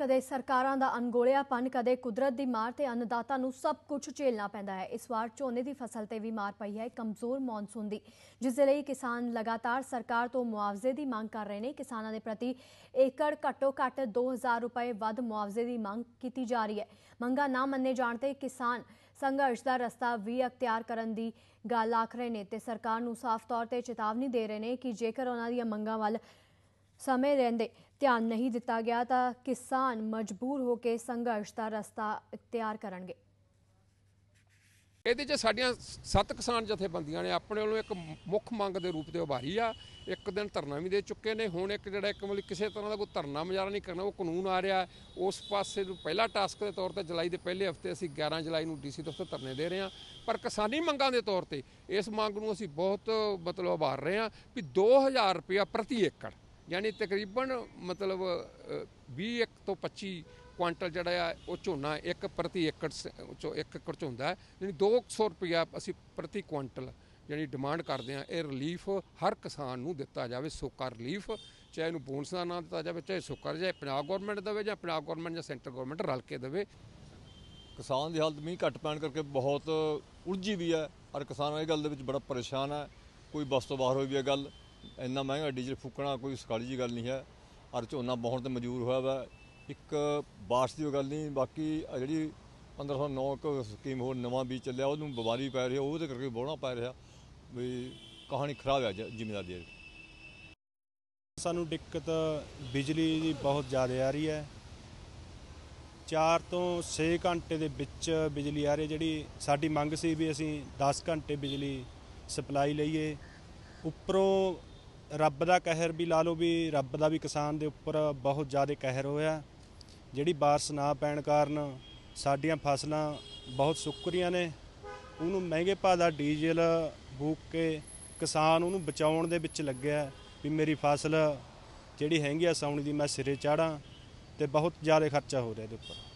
ਕਦੇ ਸਰਕਾਰਾਂ ਦਾ ਅਣਗੋਲਿਆਪਨ, ਕਦੇ ਕੁਦਰਤ ਦੀ ਮਾਰ ਤੇ ਅੰਨਦਾਤਾ ਨੂੰ ਸਭ ਕੁਝ ਝੇਲਣਾ ਪੈਂਦਾ ਹੈ। ਇਸ ਵਾਰ ਝੋਨੇ ਦੀ ਫਸਲ ਤੇ ਵੀ ਮਾਰ ਪਈ ਹੈ ਕਮਜ਼ੋਰ ਮੌਨਸੂਨ ਦੀ, ਜਿਸ ਦੇ ਲਈ ਕਿਸਾਨ ਲਗਾਤਾਰ ਸਰਕਾਰ ਤੋਂ ਮੁਆਵਜ਼ੇ ਦੀ ਮੰਗ ਕਰ ਰਹੇ ਨੇ। ਕਿਸਾਨਾਂ ਦੇ ਪ੍ਰਤੀ ਏਕੜ ਘੱਟੋ ਘੱਟ 2000 ਰੁਪਏ ਵੱਧ ਮੁਆਵਜ਼ੇ ਦੀ ਮੰਗ ਕੀਤੀ ਜਾ ਰਹੀ ਹੈ। ਮੰਗਾਂ ਨਾ ਮੰਨੇ ਜਾਣ ਤੇ ਕਿਸਾਨ ਸੰਘਰਸ਼ ਦਾ ਰਸਤਾ ਵੀ ਅਖਤਿਆਰ ਕਰਨ ਦੀ ਗੱਲ ਆਖ ਰਹੇ ਨੇ ਤੇ ਸਰਕਾਰ ਨੂੰ ਸਾਫ਼ ਤੌਰ ਤੇ ਚੇਤਾਵਨੀ ਦੇ ਰਹੇ ਨੇ ਕਿ ਜੇਕਰ ਉਹਨਾਂ ਦੀਆਂ ਮੰਗਾਂ ਵੱਲ ਸਮੇਂ ਰਹਿੰਦੇ ਧਿਆਨ ਨਹੀਂ ਦਿੱਤਾ ਗਿਆ ਤਾਂ ਕਿਸਾਨ ਮਜਬੂਰ ਹੋ ਕੇ ਸੰਘਰਸ਼ ਦਾ ਰਸਤਾ ਇਖਤਿਆਰ ਕਰਨਗੇ। ਇਹਦੇ 'ਚ ਸਾਡੀਆਂ ਸੱਤ ਕਿਸਾਨ ਜਥੇਬੰਦੀਆਂ ਨੇ, ਆਪਣੇ ਵੱਲੋਂ ਇੱਕ ਮੁੱਖ ਮੰਗ ਦੇ ਰੂਪ ਤੇ ਉਭਾਰੀ ਆ। ਇੱਕ ਦਿਨ ਧਰਨਾ ਵੀ ਦੇ ਚੁੱਕੇ ਨੇ, ਹੁਣ ਇੱਕ ਜਿਹੜਾ ਇੱਕ ਮਤਲਬ ਕਿਸੇ ਤਰ੍ਹਾਂ ਦਾ ਕੋਈ ਧਰਨਾ ਮੁਜ਼ਾਹਰਾ ਨਹੀਂ ਕਰਨਾ, ਉਹ ਕਾਨੂੰਨ ਆ ਰਿਹਾ। ਉਸ ਪਾਸੇ ਨੂੰ ਪਹਿਲਾ ਟਾਸਕ ਦੇ ਤੌਰ ਤੇ ਜੁਲਾਈ ਦੇ ਪਹਿਲੇ ਹਫ਼ਤੇ ਅਸੀਂ 11 ਜੁਲਾਈ ਨੂੰ ਡੀਸੀ ਦਫ਼ਤਰ ਧਰਨੇ ਦੇ ਰਹੇ ਹਾਂ। ਪਰ ਕਿਸਾਨੀ ਮੰਗਾਂ ਦੇ ਤੌਰ ਤੇ ਇਸ ਮੰਗ ਨੂੰ ਅਸੀਂ ਬਹੁਤ ਮਤਲਬ ਉਭਾਰ ਰਹੇ ਹਾਂ ਵੀ 2000 ਰੁਪਇਆ ਪ੍ਰਤੀ ਏਕੜ ਯਾਨੀ ਤਕਰੀਬਨ ਮਤਲਬ ਅ, 20 ਇੱਕ ਤੋਂ 25 ਕੁਆਂਟਲ ਜਿਹੜਾ ਆ ਉਹ ਝੋਨਾ ਇੱਕ ਪ੍ਰਤੀ ਏਕੜ ਚੋਂ ਇੱਕ ਏਕੜ ਚ ਹੁੰਦਾ ਹੈ। ਯਾਨੀ 200 ਰੁਪਇਆ ਅਸੀਂ ਪ੍ਰਤੀ ਕੁਆਂਟਲ ਯਾਨੀ ਡਿਮਾਂਡ ਕਰਦੇ ਆ ਇਹ ਰਿਲੀਫ ਹਰ ਕਿਸਾਨ ਨੂੰ ਦਿੱਤਾ ਜਾਵੇ ਸੋਕਾ ਰਿਲੀਫ ਚਾਹੇ ਇਹਨੂੰ ਬੋਨਸ ਦਾ ਨਾਂ ਦਿੱਤਾ ਜਾਵੇ ਚਾਹੇ ਸੋਕਾ ਚਾਹੇ ਪੰਜਾਬ ਗਵਰਨਮੈਂਟ ਦੇਵੇ ਜਾਂ ਪੰਜਾਬ ਗਵਰਨਮੈਂਟ ਜਾਂ ਸੈਂਟਰ ਗਵਰਨਮੈਂਟ ਰਲ ਕੇ ਦੇਵੇ। ਕਿਸਾਨ ਦੀ ਹਾਲਤ ਮੀਂਹ ਘੱਟ ਪੈਣ ਕਰਕੇ ਬਹੁਤ ਉਲਝੀ ਵੀ ਹੈ। ਔਰ ਕਿਸਾਨ ਇਹ ਗੱਲ ਦੇ ਵਿੱਚ ਬੜਾ ਪਰੇਸ਼ਾਨ ਹੈ। ਕੋਈ ਬਸ ਤੋਂ ਬਾਹਰ ਹੋਈ ਵੀ ਹੈ ਗੱਲ। ਇੰਨਾ ਮਹਿੰਗਾ ਡੀਜ਼ਲ ਫੂਕਣਾ ਕੋਈ ਸਕਾਲੀ ਜੀ ਗੱਲ ਨਹੀਂ ਹੈ। ਔਰ ਝੋਨਾ ਬਹੁਤ ਤੇ ਮਜਬੂਰ ਹੋਇਆ ਵਾ। ਇੱਕ ਬਾਰਿਸ਼ ਦੀ ਗੱਲ ਨਹੀਂ, ਬਾਕੀ ਆਹ ਜਿਹੜੀ 1509 ਇੱਕ ਸਕੀਮ ਹੋਰ ਨਵਾਂ ਬੀਜ ਚੱਲਿਆ, ਉਹਨੂੰ ਬਿਮਾਰੀ ਪੈ ਰਹੀ ਉਹਦੇ ਕਰਕੇ ਬੋਣਾ ਪੈ ਰਿਹਾ। ਵੀ ਕਹਾਣੀ ਖਰਾਬ ਹੈ ਜ਼ਿਮੀਦਾਰ ਦੀ। ਸਾਨੂੰ ਦਿੱਕਤ ਬਿਜਲੀ ਦੀ ਬਹੁਤ ਜ਼ਿਆਦਾ ਆ ਰਹੀ ਹੈ। 4 ਤੋਂ 6 ਘੰਟੇ ਦੇ ਵਿੱਚ ਬਿਜਲੀ ਆ ਰਹੀ ਹੈ। ਜਿਹੜੀ ਸਾਡੀ ਮੰਗ ਸੀ ਵੀ ਅਸੀਂ 10 ਘੰਟੇ ਬਿਜਲੀ ਸਪਲਾਈ ਲਈਏ। ਉੱਪਰੋਂ ਰੱਬ ਦਾ ਕਹਿਰ ਵੀ ਲਾ ਲਓ ਵੀ ਰੱਬ ਦਾ ਵੀ ਕਿਸਾਨ ਦੇ ਉੱਪਰ ਬਹੁਤ ਜ਼ਿਆਦਾ ਕਹਿਰ ਹੋਇਆ। ਜਿਹੜੀ ਬਾਰਿਸ਼ ਨਾ ਪੈਣ ਕਾਰਨ ਸਾਡੀਆਂ ਫਸਲਾਂ ਬਹੁਤ ਸੁੱਕ ਰਹੀਆਂ ਨੇ। ਉਹਨੂੰ ਮਹਿੰਗੇ ਭਾਅ ਦਾ ਡੀਜ਼ਲ ਬੂਕ ਕੇ ਕਿਸਾਨ ਉਹਨੂੰ ਬਚਾਉਣ ਦੇ ਵਿੱਚ ਲੱਗਿਆ ਵੀ ਮੇਰੀ ਫਸਲ ਜਿਹੜੀ ਹੈਗੀ ਆ ਸਾਉਣੀ ਦੀ ਮੈਂ ਸਿਰੇ ਚਾੜਾਂ ਤੇ ਬਹੁਤ ਜ਼ਿਆਦਾ ਖਰਚਾ ਹੋ ਰਿਹਾ ਇਹਦੇ ਉੱਪਰ।